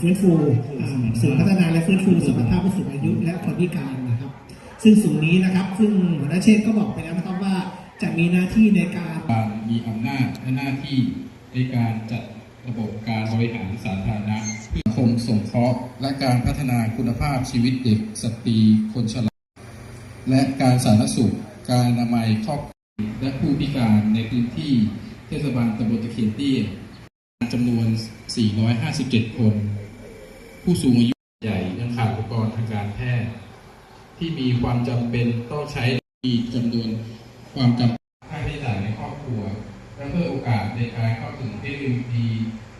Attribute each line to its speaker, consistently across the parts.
Speaker 1: ฟื้นฟูศูนย์พัฒนาและฟื้นฟูสุขภาพผู้สูงอายุและคนพิการนะครับ ซึ่งศูนย์นี้นะครับ ซึ่งหัวหน้าเชษก็บอกไปแล้วนะครับว่าจะมีหน้าที่ในการ
Speaker 2: มีอำนาจและหน้าที่ในการจัดระบบการบริหารสาธารณะเพื่อสังคมสงเคราะห์และการพัฒนาคุณภาพชีวิตเด็กสตรีคนชราและการสาธารณสุข การอนามัยครอบและผู้พิการในพื้นที่เทศบาลตำบลตะเคียนเตี้ยจำนวน 457 คน ผู้สูงอายุใหญ่ยังขาดอุปกรณ์ทางการแพทย์ ที่มีความจำเป็นต้องใช้มีจำนวนความจำค่าใช้จ่ายในครอบครัว และเพิ่มโอกาสในการเข้าถึงเทคโนโลยี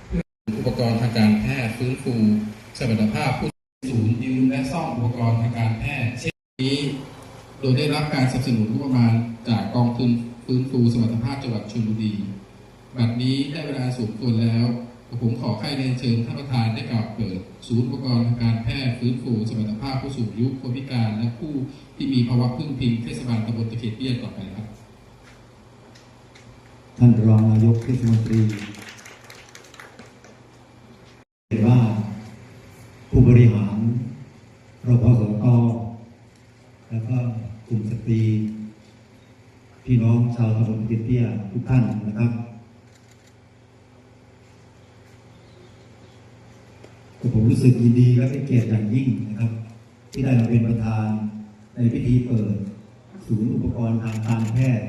Speaker 2: เพื่ออุปกรณ์ทางการแพทย์ฟื้นฟูสมรรถภาพผู้ศูนย์ยืมและซ่อมอุปกรณ์ทางการแพทย์เช่นนี้ โดยได้รับการสนับสนุนงบประมาณจากกองทุนฟื้นฟูสมรรถภาพจังหวัดชลบุรีบัดนี้ได้เวลาสมควแล้ว ผมขอให้เรียนเชิญท่านประธานได้กล่าวเปิด ศูนย์อุปกรณ์ทางการแพทย์ฟื้นฟูสมรรถภาพผู้สูงอายุคนพิการ และผู้ที่มีภาวะพึ่งพิงเทศบาลตำบลตะเคียนเตี้ยต่อไปครับ
Speaker 3: ท่านรองนายกเทศมนตรีเห็นว่าผู้บริหารรพสตแล้วก็กลุ่มสตรี พี่น้องชาวตำบลเตี้ยเตี้ยทุกท่านนะครับ ก็ผมรู้สึกยินดีและเป็นเกียรติอย่างยิ่งนะครับ ที่ได้มาเป็นประธานในพิธีเปิด ศูนย์อุปกรณ์ทางการแพทย์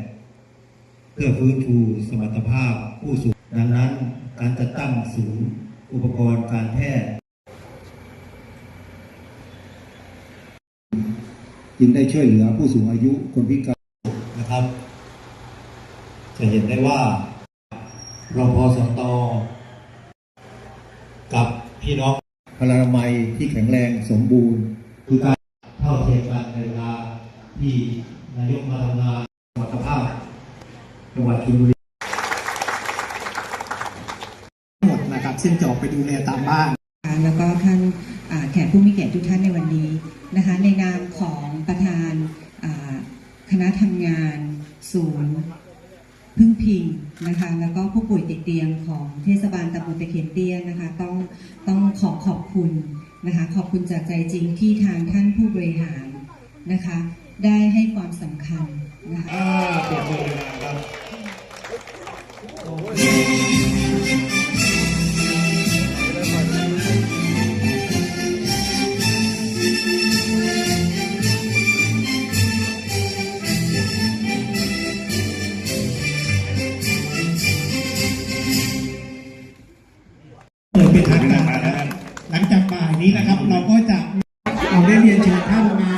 Speaker 3: เพื่อฟื้นฟูสมรรถภาพผู้สูงดังนั้นการจัดตั้งศูนย์อุปกรณ์การแพทย์จึงได้ช่วยเหลือผู้สูงอายุคนพิการนะครับ จะเห็นได้ว่ารพสตกับพี่น้อง พลามัยที่แข็งแรงสมบูรณ์คือการเท่าเทียมกันในเวลาที่นายกมาทำงานสมรรถภาพจังหวัดชลบุรี
Speaker 1: หมดนะครับซึ่งจะออกไปดูแลตามบ้าน
Speaker 4: แล้วก็ท่านแขกผู้มีเกียรติทุกท่านในวันนี้นะคะในนามของประธานคณะทำงานศูนย์ พึ่งพิงนะคะ แล้วก็ผู้ป่วยติดเตียงของเทศบาลตำบลตะเคียนเตี้ยนะคะ ต้องต้องขอขอบคุณนะคะ ขอบคุณจากใจจริงที่ทางท่านผู้บริหารนะคะ ได้ให้ความสำคัญนะคะ
Speaker 1: เปรียบเลยนะครับ่ายนี้นะครับ เราก็จะเอาได้เรียนเชิญท่านมา